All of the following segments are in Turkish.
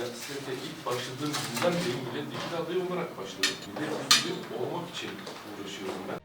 Siyasete ilk başladığım günden beri milletvekili adayı olarak başladım. Milletvekili olmak için uğraşıyorum ben.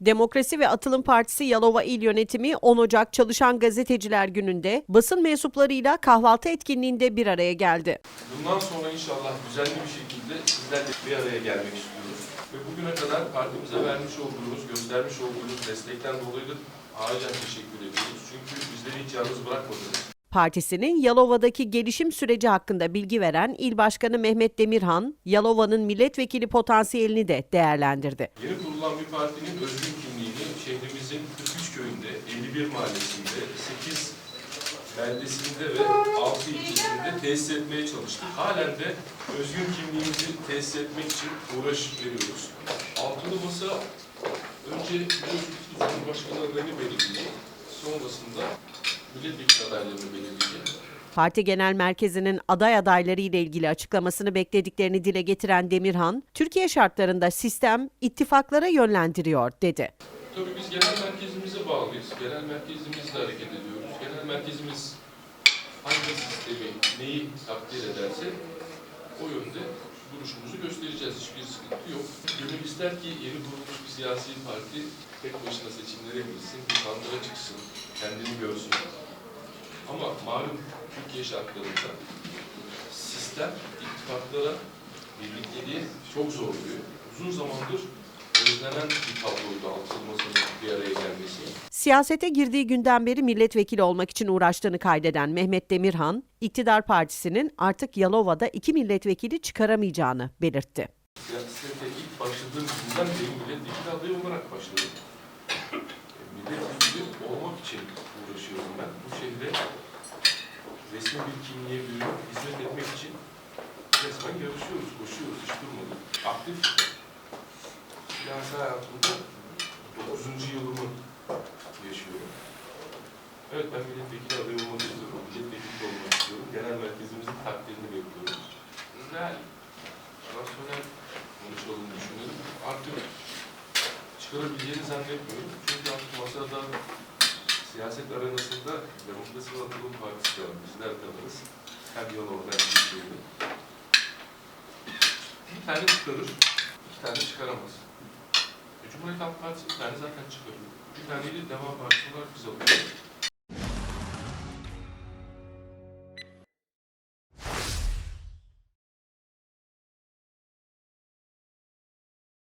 Demokrasi ve Atılım Partisi Yalova İl Yönetimi 10 Ocak Çalışan Gazeteciler Günü'nde basın mensuplarıyla kahvaltı etkinliğinde bir araya geldi. Bundan sonra inşallah düzenli bir şekilde sizlerle bir araya gelmek istiyoruz. Ve bugüne kadar partimize vermiş olduğunuz, göstermiş olduğunuz destekten dolayı da halen teşekkür ediyoruz. Çünkü bizleri hiç yalnız bırakmadınız. Partisinin Yalova'daki gelişim süreci hakkında bilgi veren İl Başkanı Mehmet Demirhan, Yalova'nın milletvekili potansiyelini de değerlendirdi. Yeni kurulan bir partinin özgün kimliğini şehrimizin 43 köyünde, 51 mahallesinde, 8 beldesinde ve 6 ilçesinde tesis etmeye çalıştık. Halen de özgün kimliğimizi tesis etmek için uğraş veriyoruz. Altılı masa önce biliyorsunuz Cumhurbaşkanı adayını belirleyecek. Sonrasında milletvekili adaylarını belirleyecek. Parti Genel Merkezi'nin aday adayları ile ilgili açıklamasını beklediklerini dile getiren Demirhan, Türkiye şartlarında sistem ittifaklara yönlendiriyor dedi. Tabii biz genel merkezimize bağlıyız. Genel merkezimizle hareket ediyoruz. Genel merkezimiz hangi sistemi, neyi takdir ederse duruşumuzu göstereceğiz. Hiçbir sıkıntı yok. Gönül ister ki yeni kurulmuş bir siyasi parti tek başına seçimlere girsin, bir kandıra çıksın, kendini görsün. Ama malum Türkiye şartlarında sistem ittifaklara, birlikteliğe çok zorluyor. Uzun zamandır özlenen bir tabloydu altılı masanın bir araya gelmesi. Siyasete girdiği günden beri milletvekili olmak için uğraştığını kaydeden Mehmet Demirhan, iktidar partisinin artık Yalova'da iki milletvekili çıkaramayacağını belirtti. Siyasete ilk başladığım günden beri milletvekili adayı olarak başladım. Milletvekili olmak için uğraşıyorum ben. Bu şehre resmi bir kimliğe bürünüp hizmet etmek için resmen yarışıyoruz, koşuyoruz, hiç durmadık. Aktif siyasi hayatımda 9. yılımı yaşıyorum. Evet ben milletvekili adayı olmak istiyorum, milletvekili olmak istiyorum. Genel merkezimizin takdirini bekliyorum. Real, rasyonel konuşalım düşünelim. Artık çıkarabileceğini zannetmiyorum. Çünkü artık masada siyaset arenasında Demokrasi ve Atılım Partisi de var. Bizler de varız. Hem Yalova'da hem Türkiye'de. Bir tane çıkarır, iki tane çıkaramaz. Cumhuriyet Halk Partisi bir tane zaten çıkarıyor. Bir taneyi de Deva Partisi olarak biz alıyoruz.